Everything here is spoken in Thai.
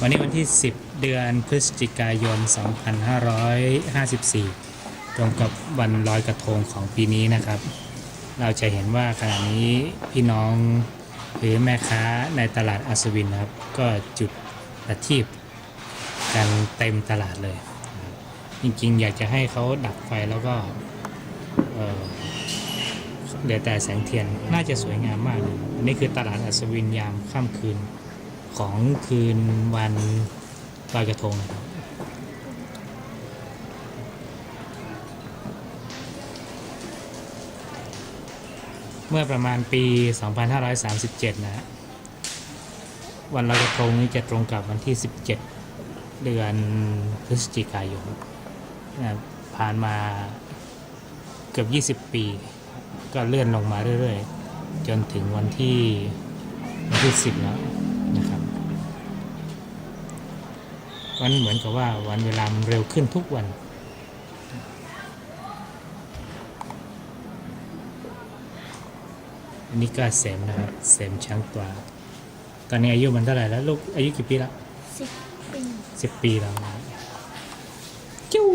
วันนี้วันที่ 10 เดือนพฤศจิกายน 2554 ตรงกับวันลอยกระทงของปีนี้นะครับ เราจะเห็นว่าขณะนี้พี่น้องหรือแม่ค้าในตลาดอัศวินครับ ก็จุดประทีปกันเต็มตลาดเลย จริงๆ อยากจะให้เขาดับไฟแล้วก็เอ่อเหลือแต่แสงเทียนน่าจะสวยงามมากเลยอันนี้คือตลาดอัศวินยามค่ำคืน ของคืนวันลอยกระทงนะครับเมื่อประมาณปี 2537 นะฮะ วันลอยกระทงนี้จะตรงกับวันที่ 17 เดือนพฤศจิกายนนะผ่านมาเกือบ 20 ปี ก็เลื่อนลงมาเรื่อยๆ จนถึงวันที่วันที่ 10 แล้ว มันเหมือนกับว่าวันเวลามันเร็วขึ้นทุกวัน อันนี้ก็เสมนะครับเสมช้างตัว ตอนนี้อายุมันเท่าไหร่แล้วลูกอายุกี่ปีแล้วสิบปีสิบปีแล้วนะจิ้ว